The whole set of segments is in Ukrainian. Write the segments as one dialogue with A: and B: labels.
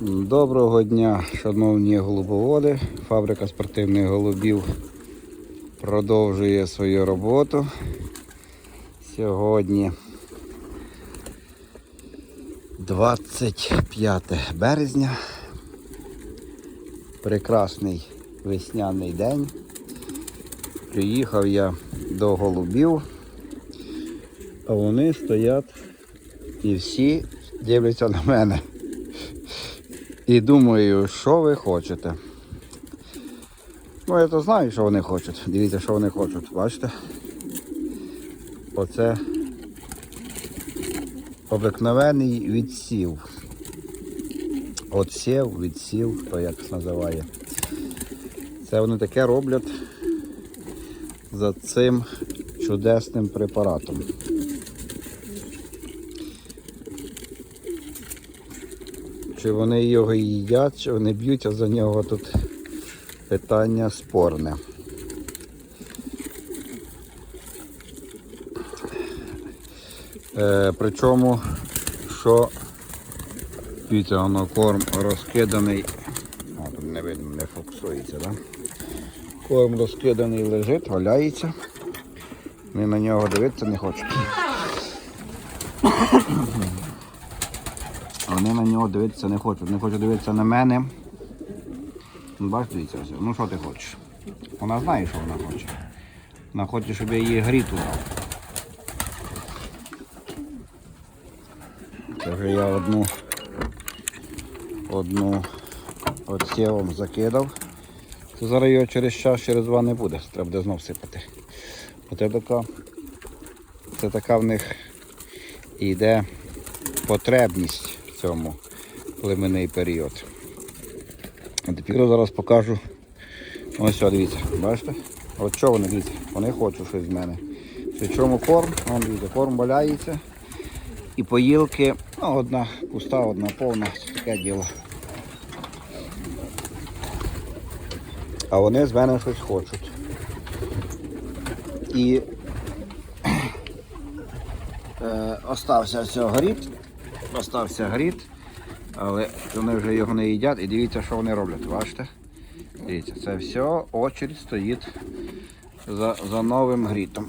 A: Доброго дня, шановні голубоводи. Фабрика спортивних голубів продовжує свою роботу. Сьогодні 25 березня. Прекрасний весняний день. Приїхав я до голубів, а вони стоять і всі дивляться на мене. І думаю, що ви хочете. Ну, я то знаю, що вони хочуть. Дивіться, що вони хочуть. Бачите? Оце обикновений відсів. Отсів, відсів, хто як називає. Це вони таке роблять за цим чудесним препаратом. Чи вони його їдять, чи вони б'ються за нього тут питання спорне. Е, причому, що дивіться, воно корм розкиданий. О, тут не видно, не фокусується, да? Корм розкиданий лежить, валяється. Ми на нього дивитися не хочемо. Вони на нього дивитися не хочуть. Не хочуть дивитися на мене. Ну, Бачиш, дивіться, ну що ти хочеш? Вона знає, що вона хоче. Вона хоче, щоб я їй гріту дав. Це я одну одну отсєвом закидав. Це зараз його через час, через два не буде. Треба буде знов сипати. Оце така, це така в них йде потребність цьому племенний період. Тепер зараз покажу. Ось що, дивіться, бачите? От що вони дивіться, вони хочуть щось з мене. Причому корм, вон дивіться, корм валяється. І поїлки, ну, одна пуста, одна повна, таке діло. А вони з мене щось хочуть. І е, остався все горіт, остався горіт, але вони вже його не їдять і дивіться, що вони роблять, бачите? Дивіться, це все очередь стоїть за, за новим грітом.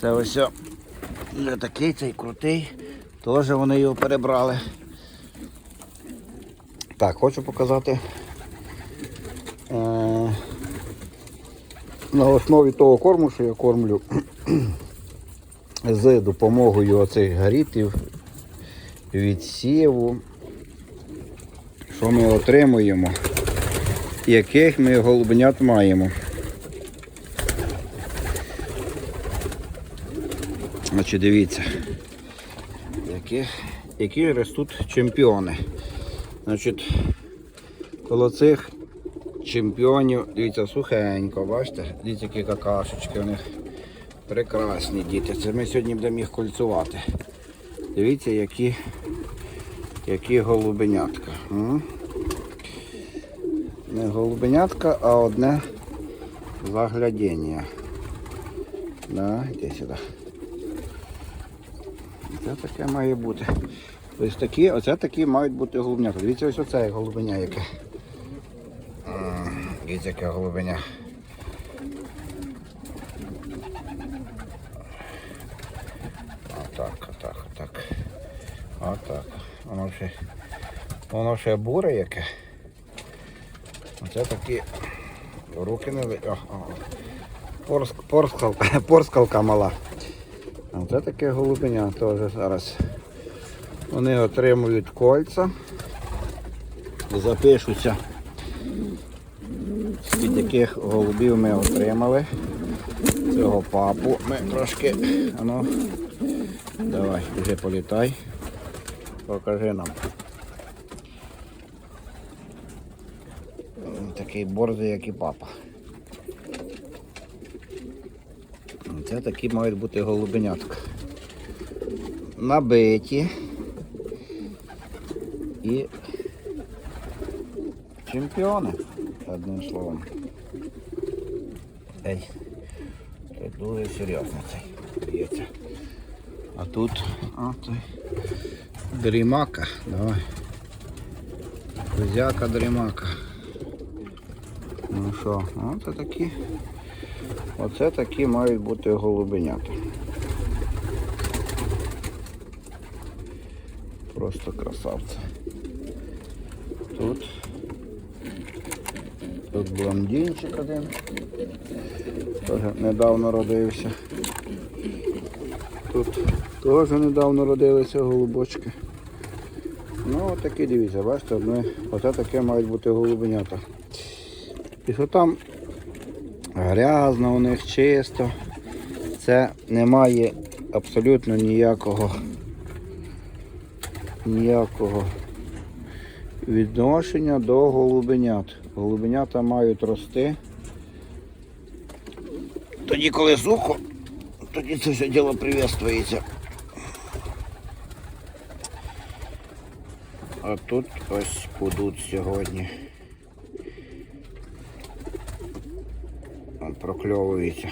A: Це ось вже такий цей крутий, теж вони його перебрали. Так, хочу показати. Е, на основі того корму, що я кормлю, з допомогою оцих гарітів відсіву, що ми отримуємо, яких ми голубенят маємо. Значить, дивіться, які, які ростуть чемпіони. Значить, коло цих чемпіонів, дивіться, сухенько, бачите? Дивіться, які какашечки у них. Прекрасні діти. Це ми сьогодні будемо їх кольцувати. Дивіться, які, які голубенятка. Не голубенятка, а одне заглядіння. Да, йди сюди. Це таке має бути. Ось такі, оце такі мають бути голубенята. Дивіться, ось оце голубеня яке. Дивіться, яке голубеня. Отак, отак, отак. Отак. Воно ще, воно ще буре яке. Оце такі руки не О. Порск, порскалка, порскалка мала. А це таке голубеня теж зараз. Вони отримують кольця, запишуться. Від яких голубів ми отримали. Цього папу ми трошки. Ану, давай, вже політай. Покажи нам. Такий борзий, як і папа. Це такі мають бути голубенятка. Набиті. І чемпіони, одним словом. Ей, це дуже серйозно цей б'ється. А тут а, цей дрімака. Давай. Козяка дрімака. Ну що, оце такі. Оце такі мають бути голубенята. Просто красавці. Тут. Тут блондинчик один. Теж недавно родився. Тут теж недавно родилися голубочки. Ну, от дивіться, бачите, ми, оце таке мають бути голубенята. І що там грязно у них чисто. Це не має абсолютно ніякого ніякого відношення до голубенят. Голубенята мають рости. Тоді, коли сухо, тоді це все діло приветствується. А тут ось будуть сьогодні. Прокльовується.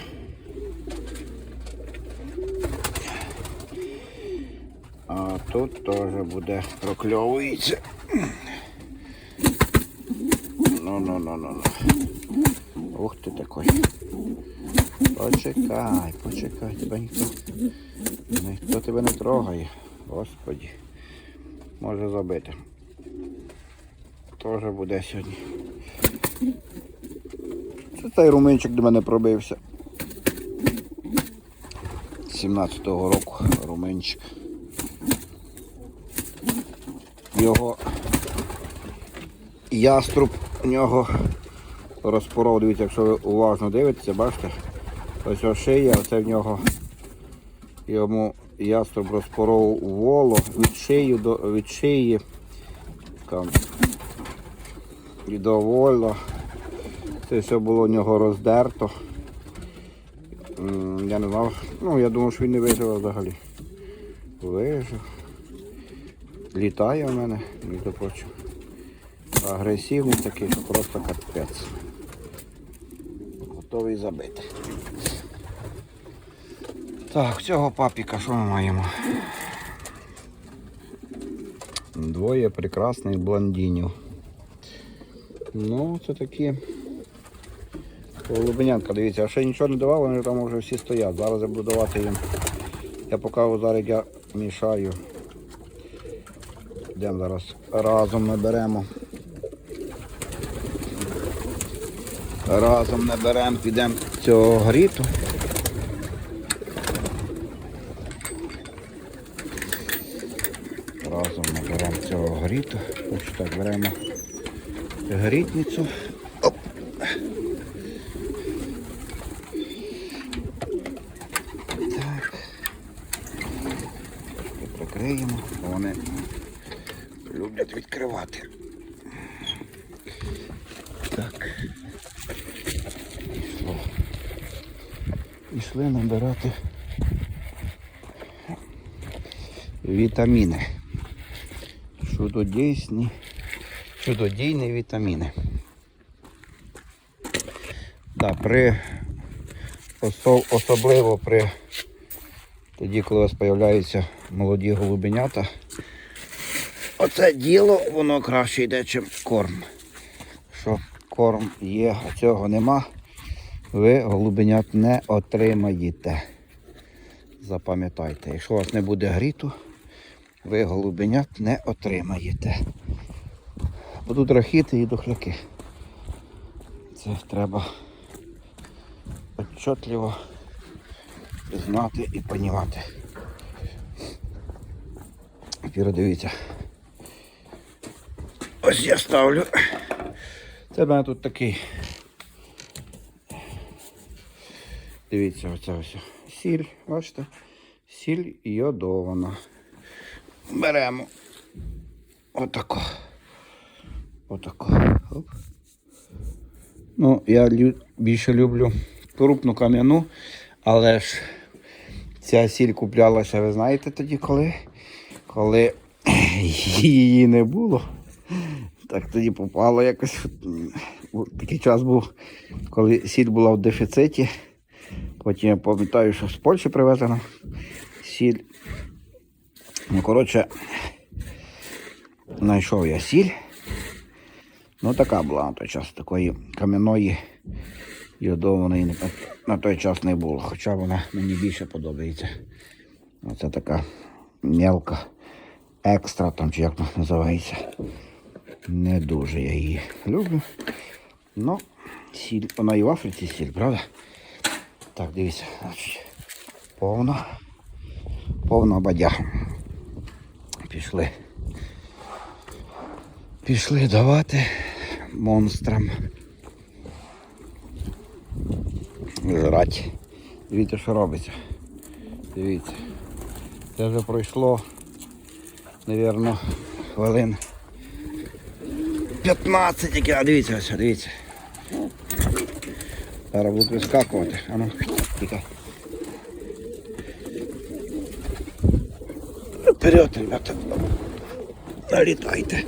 A: А тут теж буде прокльовується. Ну, ну, ну, ну, ну. Ух ти такой. Почекай, почекай, тебе ніхто. Ніхто тебе не трогає. Господі. Може забити. Теж буде сьогодні. Це цей руминчик до мене пробився. 17-го року руминчик. Його яструб у нього розпоров, дивіться, якщо ви уважно дивитеся, бачите, ось ось шия, оце в нього йому яструб розпоров воло від шиї до від шиї там, і до вола. Це все було у нього роздерто. Я не знав, ну я думав, що він не вижив взагалі. Вижив. Літає в мене, між прочим. Агресивний такий, що просто капець. Готовий забити. Так, цього папіка що ми маємо? Двоє прекрасних блондинів. Ну, це такі. Голубенятка, дивіться, а ще нічого не давав, вони там вже всі стоять. Зараз я буду давати їм. Я покажу зараз я мішаю. Йдемо зараз разом наберемо. Разом наберемо, підемо цього гріту. Разом наберемо цього гріту. Ось так беремо грітницю. Оп. Так. Трошки прикриємо, бо вони люблять відкривати. Так. Пішло. Пішли набирати вітаміни. Чудодійсні, чудодійні вітаміни. Да, при особливо при тоді, коли у вас з'являються молоді голубенята, оце діло воно краще йде, ніж корм. Що корм є, а цього нема, ви голубенят не отримаєте. Запам'ятайте, якщо у вас не буде гріту, ви голубенят не отримаєте. Будуть рахіти і дохляки. Це треба отчетливо знати і понімати. Тепер дивіться. Ось я ставлю. Це в мене тут такий. Дивіться, оце ось. Сіль, бачите? Сіль йодована. Беремо. Отако. Отако. Оп. Ну, я лю- більше люблю крупну кам'яну, але ж ця сіль куплялася, ви знаєте тоді коли? Коли її не було. Так тоді попало якось. Такий час був, коли сіль була в дефіциті. Потім я пам'ятаю, що з Польщі привезена сіль. Ну, коротше, знайшов я сіль. Ну така була на той час. Такої кам'яної йодованої на той час не було. Хоча вона мені більше подобається. Оце така мелка екстра, там чи як вона називається. Не дуже я її люблю. Ну, сіль, вона і в Африці сіль, правда? Так, дивіться, значить, повна, повна бадяга. Пішли. Пішли давати монстрам. Жрать. Дивіться, що робиться. Дивіться. Це вже пройшло, мабуть, хвилин 15 тільки, а дивіться ось, дивіться. Зараз будуть вискакувати. А ну, тікай. Вперед, ребята. Налітайте.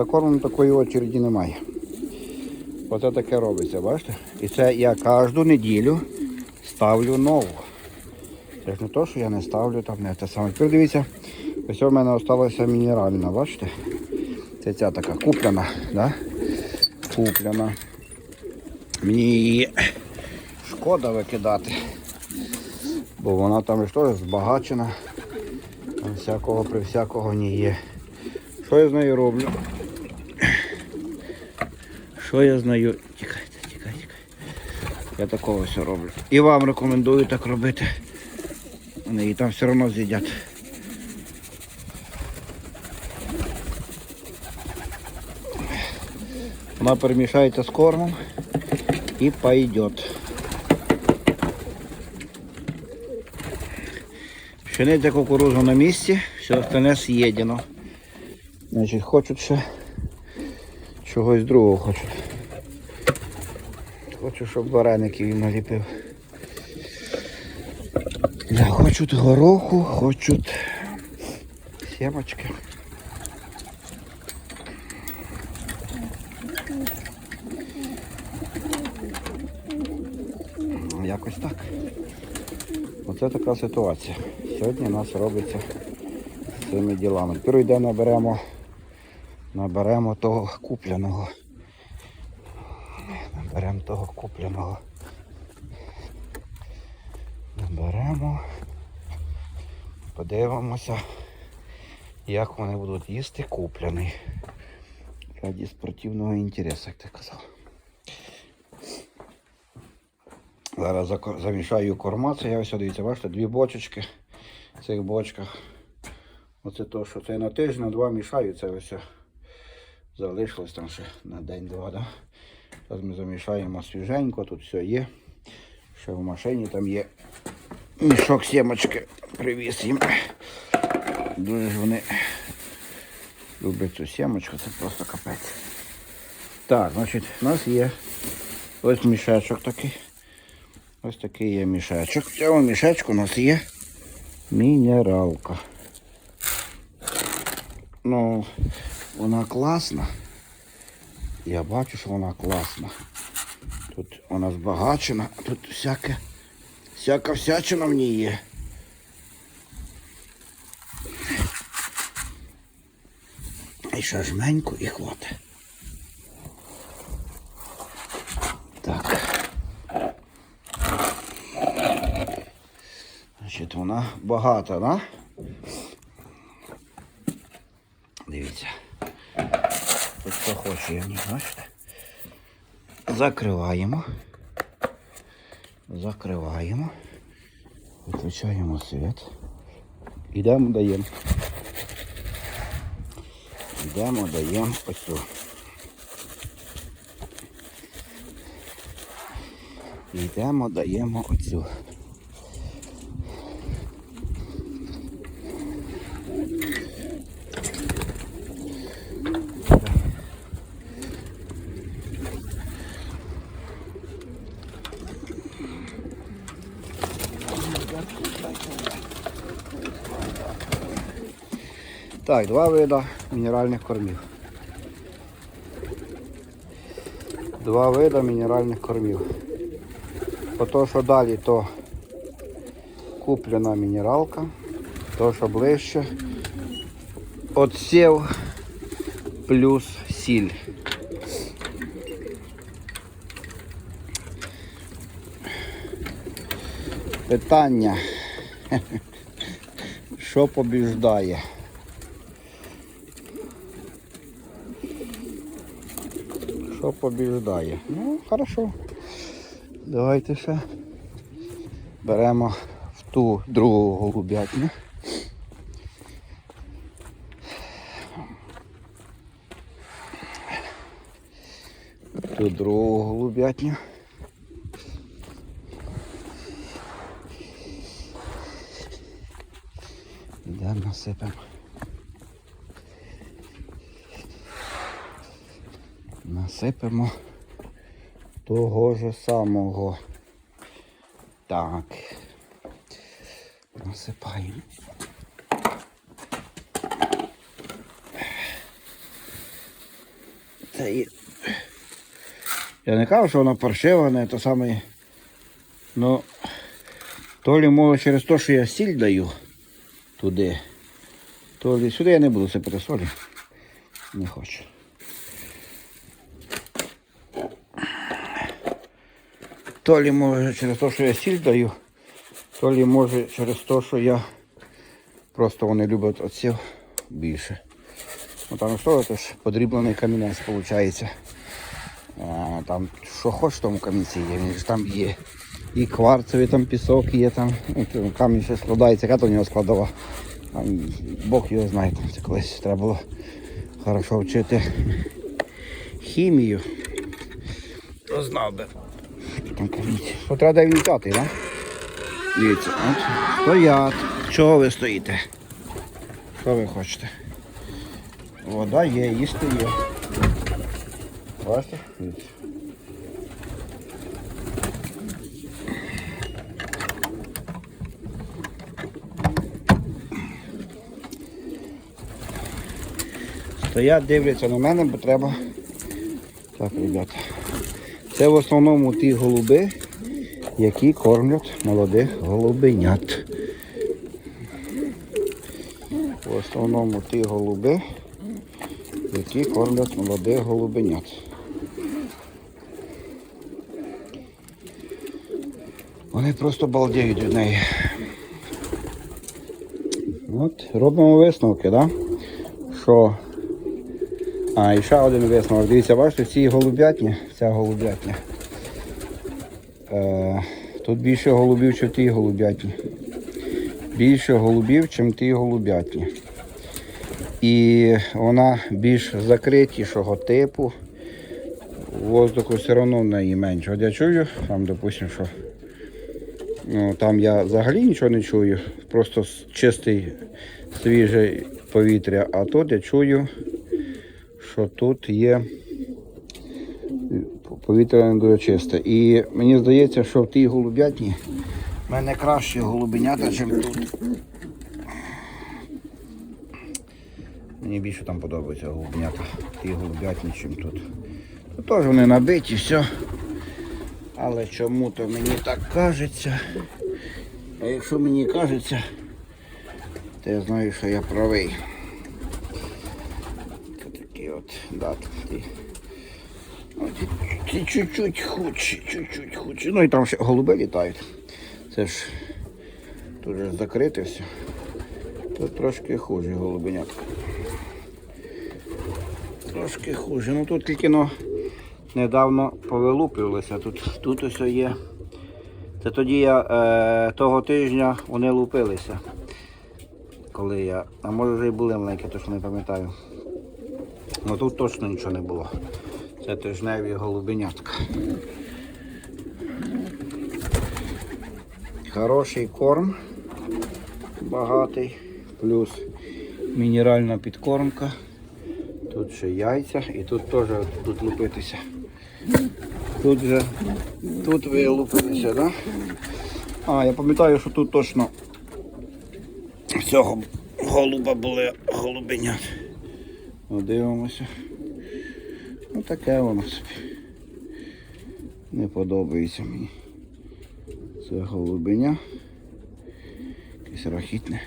A: За кормом такої очереді немає. Оце таке робиться, бачите? І це я кожну неділю ставлю нову. Це ж не то, що я не ставлю там не те саме. Тепер дивіться, ось у мене залишилася мінеральна, бачите? Це ця така куплена, да? Куплена. Мені її шкода викидати. Бо вона там ж теж збагачена. Всякого при всякого не є. Що я з нею роблю? Що я з нею? Тікайте, тікайте, тікайте. Я такого все роблю. І вам рекомендую так робити. Вони її там все одно з'їдять. Вона перемішається з кормом і пойдет. Пшениця кукурузу на місці, все остальне з'їдено. Значить, хочуть ще чогось другого хочуть. Хочу, щоб вареників їм наліпив. Да, хочуть гороху, хочуть сімочки. Ну, Якось так. Оце така ситуація. Сьогодні у нас робиться з цими ділами. Тепер йде наберемо, наберемо того купляного. Того купляного. Наберемо. Подивимося, як вони будуть їсти купляний. Раді спортивного інтересу, як ти казав. Зараз замішаю корма. Це я ось дивіться, бачите, дві бочечки в цих бочках. Оце то, що це на тиждень, на два мішаю, це ось залишилось там ще на день-два. Да? Зараз ми замішаємо свіженько, тут все є. Ще в машині там є мішок сімочки, привіз їм. Дуже ж вони люблять цю сімочку, це просто капець. Так, значить, у нас є ось мішечок такий. Ось такий є мішечок. В цьому мішечку у нас є мінералка. Ну, вона класна. Я бачу, що вона класна. Тут вона збагачена, а тут всяке, всяка всячина в ній є. І ще жменьку і хватить. Так. Значить, вона багата, да? Дивіться. Не бачите. Закриваємо. Закриваємо. Виключаємо світ. Ідемо даємо. Йдемо, даємо оцю. Йдемо, даємо оцю. Так, два вида мінеральних кормів. Два види мінеральних кормів. По то, що далі, то куплена мінералка, то, що ближче. Отсів плюс сіль. Питання. Що побіждає? Що побіждає? Ну, хорошо. Давайте ще беремо в ту другу голубятню. Ту другу голубятню. Йдемо насипемо. Насипемо того ж самого. Так. Насипаємо. Це є. Я не кажу, що воно паршиве, не то саме. Ну, то лі може через те, що я сіль даю туди, то лі сюди я не буду сипати солі. Не хочу. То лі може через те, що я сіль даю, то лі може через те, що я просто вони люблять оців більше. Ну там що це ж подріблений камінець виходить. А, там що хоч в тому камінці є, він ж там є. І кварцевий там пісок є там. Камінь ще складається, яка то в нього складова. Там, Бог його знає, там це колись треба було хорошо вчити хімію. То знав би. Що там камінці. Що треба вмітати, так? Дивіться, от стоять. Чого ви стоїте? Що ви хочете? Вода є, їсти є. Бачите? Стоять, дивляться на мене, бо треба. Так, ребята. Це в основному ті голуби, які кормлять молодих голубенят. В основному ті голуби, які кормлять молодих голубенят. Вони просто балдіють від неї. От, робимо висновки? Да? Що. А, і ще один висновок. Дивіться, бачите, ці голубятні, ця голубятня. Е, тут більше голубів, ніж в тій голубятні. Більше голубів, ніж ті голубятні. І вона більш закритішого типу. Воздуху все одно в неї менше. От я чую, там, допустимо, що ну, там я взагалі нічого не чую, просто чистий свіже повітря, а тут я чую, що тут є повітря не дуже чисте. І мені здається, що в тій голубятні в мене краще голубенята, ніж тут. Мені більше там подобаються голубенята, ті голубятні, ніж тут. Тут теж вони набиті, все. Але чому-то мені так кажеться. А якщо мені кажеться, то я знаю, що я правий. Це такі да, ті. От, ті чуть-чуть худші, чуть-чуть худші. Ну і там ще голуби літають. Це ж тут же закрите все. Тут трошки хуже голубенятка. Трошки хуже. Ну тут тільки ну, недавно повилуплювалися. Тут, тут ось є. Це тоді я е, того тижня вони лупилися. Коли я. А може вже і були маленькі, точно не пам'ятаю. Ну тут точно нічого не було. Це тижневі голубенятка. Хороший корм, багатий, плюс мінеральна підкормка. Тут ще яйця і тут теж тут лупитися. Тут же тут вилупилися, да? А, я пам'ятаю, що тут точно цього голуба були голубенят. Ну, дивимося. Ну таке воно собі. Не подобається мені. Це голубиня. Якийсь рахітне.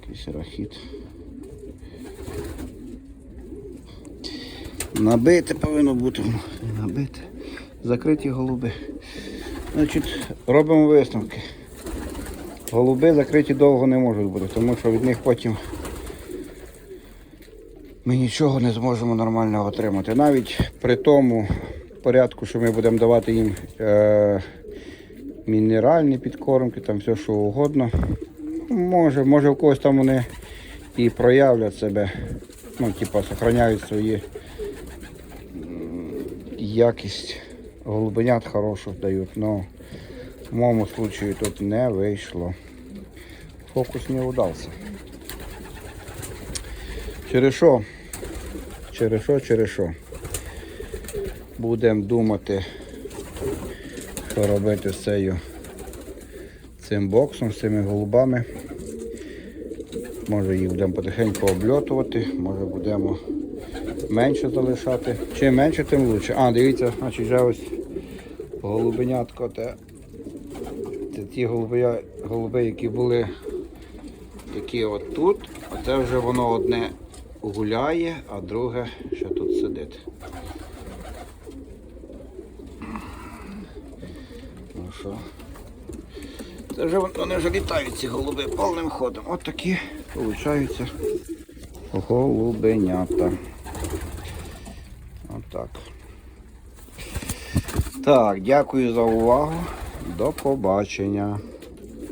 A: Якийсь рахіт. Набите повинно бути. Набите. Закриті голуби. Значить, робимо висновки. Голуби закриті довго не можуть бути, тому що від них потім ми нічого не зможемо нормально отримати. Навіть при тому порядку, що ми будемо давати їм е, мінеральні підкормки, там все що угодно. Може, може в когось там вони і проявлять себе, ну, типа, сохраняють свої якість голубенят хороших дають. Но в моєму случаю тут не вийшло. Фокус не удався. Через що? Через що, через що? Будемо думати, що робити з цією цим боксом, з цими голубами. Може їх будемо потихеньку обльотувати, може будемо менше залишати. Чим менше, тим краще. А, дивіться, значить вже ось голубенятко. Те, це ті голуби, голуби, які були які от тут, це вже воно одне гуляє, а друге ще тут сидить. Ну що? Це вже вони вже літають ці голуби повним ходом. От такі получаються голубенята. Отак. Так, дякую за увагу. До побачення.